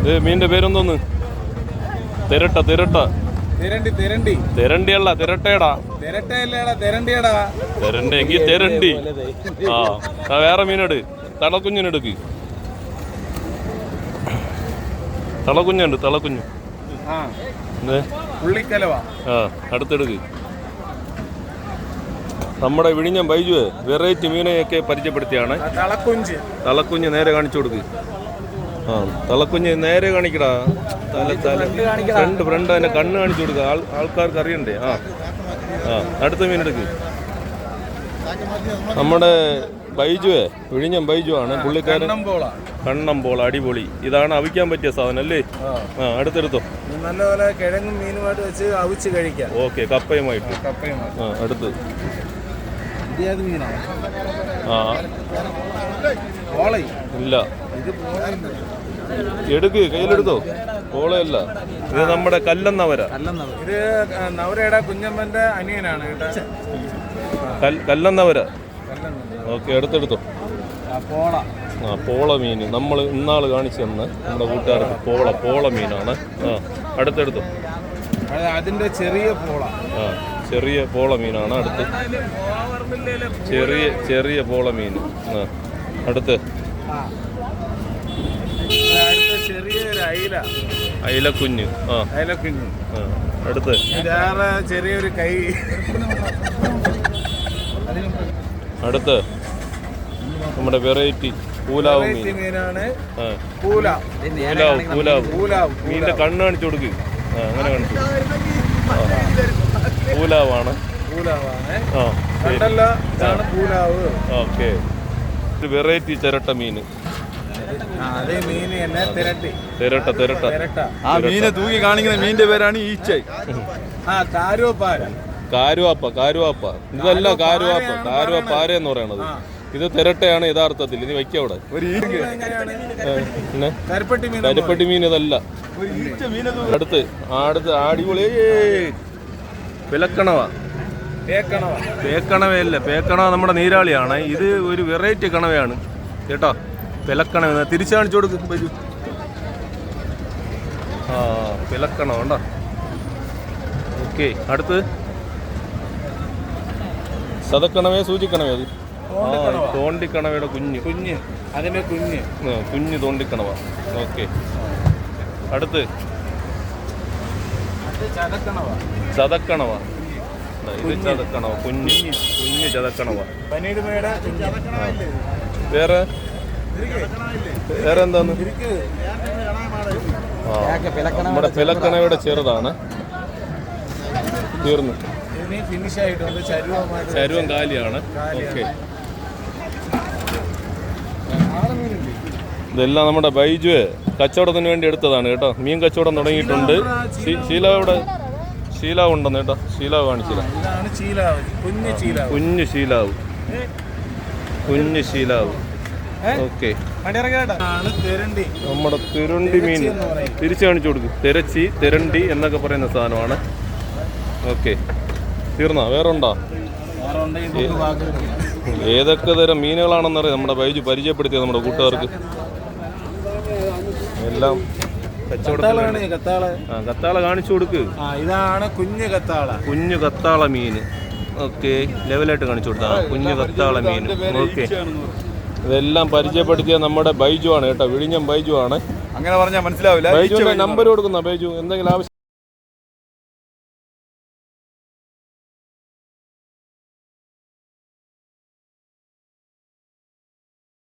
ഇത് മീനിന്റെ പേരെന്തോന്ന്? തിരട്ട തിരട്ട. തിരണ്ടി തിരണ്ടി. തിരണ്ടിയല്ല തിരട്ടേടാ. തിരട്ടയല്ലേടാ തിരണ്ടിയടാ. തിരണ്ടി എങ്കിൽ തിരണ്ടി. ആ വേറെ മീനെട്. തളക്കുഞ്ഞിനെടുക്ക്. തളക്കുഞ്ഞുണ്ട് തളക്കുഞ്ഞു. ആ. അടുത്തെടുക്ക്. നമ്മുടെ വിഴിഞ്ഞം ബൈജുവേ വെറൈറ്റി മീനെയൊക്കെ പരിചയപ്പെടുത്തിയാണ്. തളക്കുഞ്ഞ് നേരെ കാണിച്ചു കൊടുക്ക്. ആ തലക്കുഞ്ഞ് നേരെ കാണിക്കടാ. തല തല. ഫ്രണ്ട് ഫ്രണ്ട് അതിന്റെ കണ്ണ് കാണിച്ചു കൊടുക്കുക ആൾ ആൾക്കാർക്ക് അറിയണ്ടേ? ആ. ആ അടുത്ത മീൻ എടുക്ക്. നമ്മുടെ ബൈജുവേ വിഴിഞ്ഞം ബൈജു ആണ് പുള്ളിക്കാരൻ കണ്ണമ്പോള അടിപൊളി. ഇതാണ് അവിക്കാൻ പറ്റിയ സാധനം അല്ലേ? ആ. അടുത്തെടുത്തോ. നല്ലപോലെ കിഴങ്ങും മീനുമായിട്ട് വെച്ച് അവിച്ച് കഴിക്കാം. ഓക്കെ കപ്പയുമായിട്ട്. ആ അടുത്ത്. ആ. ഇല്ല. എടുക്ക് കയ്യിലെടുത്തോ? കോളയല്ല. ഇത് നമ്മുടെ കല്ലെന്നവര. ഇത് നവരയുടെ കുഞ്ഞമ്മന്റെ അനിയനാണ് കല്ലെന്ന്. ഓക്കെ എടുത്തെടുത്തോ ആ, പോള. മീൻ നമ്മൾ ഇന്നാൾ കാണിച്ചു തന്ന് നമ്മുടെ കൂട്ടുകാർക്ക് പോള പോള മീനാണ്. ആ അടുത്തെടുത്തോ. അത് അതിന്റെ ചെറിയ പോള. ആ ചെറിയ പോള മീനാണ് അടുത്ത്. ചെറിയ ചെറിയ പോള മീൻ. ആ അടുത്ത്. അടുത്ത ചെറിയൊരു അയില. അയിലക്കുഞ്ഞ്. ആ. അയിലക്കുഞ്ഞ്. ആ. അടുത്ത്. ചെറിയൊരു കൈ. അടുത്ത്. നമ്മുടെ വെറൈറ്റി പൂലാവ് മീൻ. മീനാണ് ആ. പൂല പൂലാവ് പൂലാവ്. പൂലാവ് മീനിന്റെ കണ്ണ് കാണിച്ചു കൊടുക്ക്. ആ അങ്ങനെ കാണിച്ചു ആ. പൂലാവാണ്. പൂലാവാണ്. ആ ശരി. കണ്ടല്ല ഇതാണ് പൂലാവ്. ഓക്കെ. ഒരു വെറൈറ്റി ചിരട്ട മീൻ. തിരട്ടി. തിരട്ട തിരട്ട. തിരട്ട. ആ മീനെ തൂക്കി കാണിക്കുന്ന മീനിന്റെ പേരാണ് ഈച്ചൈ കാരുവാപ്പ കാരുവാപ്പ. ഇതല്ല കാരുവാപ്പ. കാരുവാപ്പാര എന്ന് പറയണത്. ഇത് തിരട്ടയാണ് യഥാർത്ഥത്തിൽ. ഇനി വയ്ക്കാം അവിടെ. കരിപ്പട്ടി മീൻ ഇതല്ല. മീനെ അടുത്ത് ആ, അടുത്ത് അടിപൊളി. വിലക്കണവാ. പേക്കണവ പേക്കണവയല്ല പേക്കണവ നമ്മുടെ നീരാളിയാണ്. ഇത് ഒരു വെറൈറ്റി കണവയാണ്. കേട്ടോ? വിലക്കണവ തിരിച്ചു കാണിച്ചു കൊടുക്കും വരൂ ആ വിലക്കണവ ഉണ്ടോ ഓക്കെ അടുത്ത്. സതക്കണവേ സൂചിക്കണവേ അത്? തോണ്ടിക്കണവയുടെ കുഞ്ഞ്. കുഞ്ഞ്. അതിന്റെ കുഞ്ഞ്. കുഞ്ഞ് തോണ്ടിക്കണവ. ഓക്കെ. അടുത്ത്. ചതക്കണവ. ചതക്കണവ. ദാ ഇത് ചതക്കണവ. കുഞ്ഞ്. കുഞ്ഞ്. ചതക്കണവ. വേറെ? വേറെ എന്താന്ന് ആ നമ്മുടെ പിലക്കണവയുടെ ചെറുതാണ്. തീർന്നു. ചരുവം കാലിയാണ്. ഓക്കെ. ഇതെല്ലാം നമ്മുടെ ബൈജു കച്ചവടത്തിന് വേണ്ടി എടുത്തതാണ് കേട്ടോ. മീൻ കച്ചവടം തുടങ്ങിയിട്ടുണ്ട്. ശീ- ശീലാവ് ഇവിടെ ശീലാവ് ഉണ്ടെന്ന് കേട്ടോ. ശീലാവ് കാണിച്ചില്ല. കുഞ്ഞു ശീലാവ്. കുഞ്ഞു ശീലാവ്. ഓക്കെ. ആണ് തെരണ്ടി. നമ്മുടെ തിരണ്ടി മീൻ. തിരിച്ചു കാണിച്ചു കൊടുക്കും. തിരച്ചി തിരണ്ടി എന്നൊക്കെ പറയുന്ന സാധനമാണ്. ഓക്കെ. തീർന്നാ? വേറെ ഉണ്ടോ ഏതൊക്കെ തരം മീനുകളാണെന്നറിയാം. നമ്മുടെ ബൈജു പരിചയപ്പെടുത്തിയത് നമ്മുടെ കൂട്ടുകാർക്ക്. എല്ലാം കത്താളാണ് കത്താൾ ആ കത്താള കാണിച്ചു കൊടുക്ക്. ആ ഇതാണ് കുഞ്ഞു കത്താള. കുഞ്ഞു കത്താള മീൻ. ഓക്കെ. ലെവലായിട്ട് കാണിച്ചു കൊടുത്താ. കുഞ്ഞു കത്താള മീൻ. ഓക്കെ. ഇതെല്ലാം പരിചയപ്പെടുത്തിയ നമ്മുടെ ബൈജു ആണ് കേട്ടോ. വിഴിഞ്ഞം ബൈജു ആണ് അങ്ങനെ പറഞ്ഞാൽ മനസ്സിലാവില്ല. ബൈജു ബൈജുവിന്റെ നമ്പർ കൊടുക്കുന്ന ബൈജു എന്തെങ്കിലും ആവശ്യം